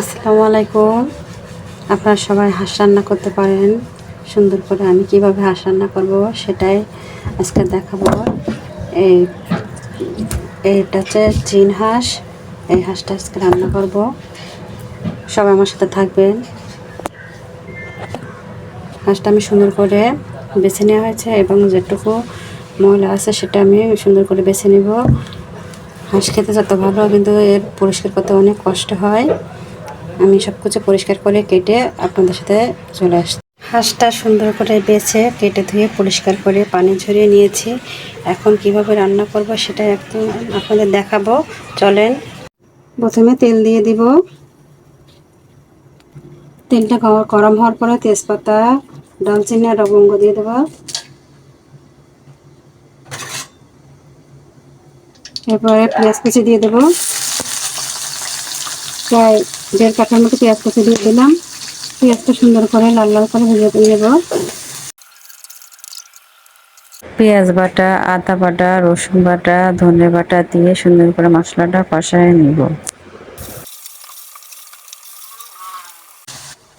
আসসালামু আলাইকুম। আপনারা সবাই হাঁস রান্না করতে পারেন। সুন্দর করে আমি কীভাবে হাঁস রান্না করব সেটাই আজকে দেখাবো। এই, এটা হচ্ছে চীন হাঁস। এই হাঁসটা আজকে রান্না করব। সবাই আমার সাথে থাকবেন। হাঁসটা আমি সুন্দর করে বেছে নেওয়া হয়েছে এবং যেটুকু ময়লা আছে সেটা আমি সুন্দর করে বেছে নেব। হাঁস খেতে যত ভালো কিন্তু এর পরিষ্কার করতে অনেক কষ্ট হয়। আমি সব কিছু পরিষ্কার করে কেটে আপনাদের সাথে চলে আসছি হাঁসটা সুন্দর করে বেছে কেটে ধুয়ে পরিষ্কার করে পানি ঝরিয়ে নিয়েছি। এখন কীভাবে রান্না করব সেটা একদম আপনাদের দেখাবো। চলেন। প্রথমে তেল দিয়ে দিব। তেলটা গরম হওয়ার পরে তেজপাতা দালচিনি আর লবঙ্গ দিয়ে দেবো। এরপরে পেঁয়াজ কুচি দিয়ে দেবো। প্রায় দেড় কাঠার মতো পেঁয়াজ কুচি দিয়ে দিলাম। পেঁয়াজটা সুন্দর করে লাল লাল করে ভেজে দিয়ে নেব। পেঁয়াজ বাটা আদা বাটা রসুন বাটা ধনে বাটা দিয়ে সুন্দর করে মশলাটা কষায় নিব।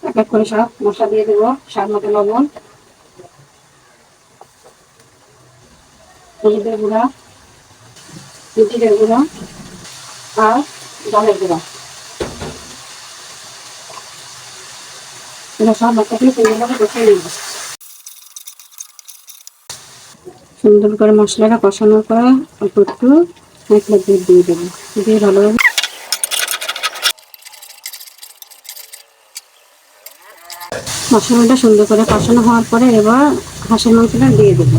এক এক করে সব মশলা দিয়ে দেবো স্বাদ মতো লবণ। হলুদের গুঁড়া জিরের গুঁড়া আর জলের গুঁড়া। সব মশলাগুলো সুন্দরভাবে সুন্দর করে মশলাটা কষানোর পর অল্প একটু মশলা দুধ দিয়ে দেবো দিয়ে ভালোভাবে মশলাটা সুন্দর করে কষানো হওয়ার পরে এবার হাঁসের মাংসটা দিয়ে দেবো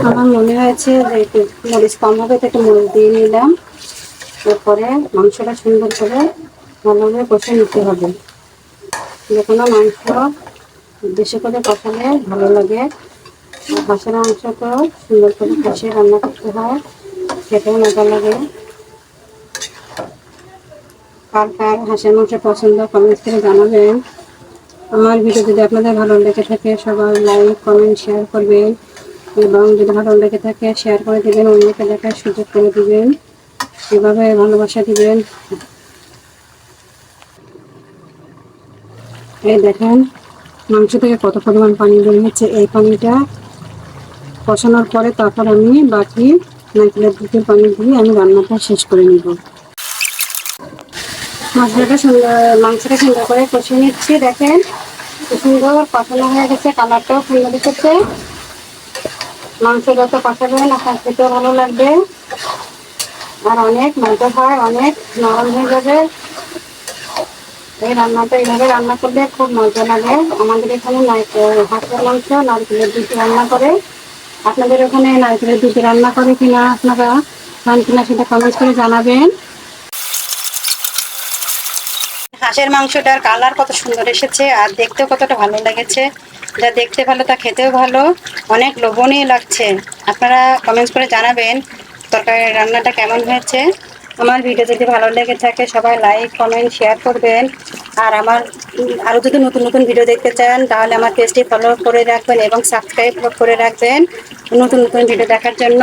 আমার মনে হয়েছে যে একটু মরিচ কম হবে, তো একটু মরিচ দিয়ে নিলাম। তারপরে মাংসটা সুন্দর করে ভালোভাবে কষে নিতে হবে। যে কোনো মাংস বেশি করে কষালে ভালো লাগে। আর হাঁসের মাংসটাও সুন্দর করে কষে রান্না করতে হয়, খেতেও মজা লাগে। কার কার হাঁসের মাংস পছন্দ কমেন্ট করে জানাবেন। আমার ভিডিও যদি আপনাদের ভালো লেগে থাকে, সবাই লাইক কমেন্ট শেয়ার করবেন। এবং যদি ভালো লেগে থাকে শেয়ার করে দিবেন, অন্যকে দেখার সুযোগ করে দিবেন। এভাবে ভালোবাসা দিবেন। এই দেখেন, মাংস থেকে কত পরিমাণ পানি বেরিয়েছে এই পানিটা। কষানোর পরে তারপর আমি বাকি নারকেলের দুধের পানি দিয়ে আমি রান্নাটা শেষ করে নিব। মশলাটা সুন্দর, মাংসটা সুন্দর করে কষিয়ে নিচ্ছি। দেখেন, সুন্দর কষানো হয়ে গেছে কালারটাও সুন্দর এসেছে। মাংস যত কষাবেন আপনার খেতেও ভালো লাগবে। আর অনেক মজা হয় অনেক, নরম হয়ে যাবে। এই রান্নাটা এইভাবে রান্না করলে খুব মজা লাগে। আমাদের এখানে হাঁসের মাংস, নারকেলের দুধ রান্না করে। আপনাদের ওখানে নারকেলের দুধ রান্না করে কিনা আপনারা খান কিনা সেটা কমেন্ট করে জানাবেন। হাঁসের মাংসটার কালার কত সুন্দর এসেছে আর দেখতেও কতটা ভালো লেগেছে। যা দেখতে ভালো, তা খেতেও ভালো। অনেক লোভনীয় লাগছে। আপনারা কমেন্টস করে জানাবেন তরকারি রান্নাটা কেমন হয়েছে। আমার ভিডিও যদি ভালো লেগে থাকে, সবাই লাইক কমেন্ট শেয়ার করবেন। আর আমার আরও যদি নতুন নতুন ভিডিও দেখতে চান, তাহলে আমার পেজটি ফলো করে রাখবেন এবং সাবস্ক্রাইব করে রাখবেন নতুন নতুন ভিডিও দেখার জন্য।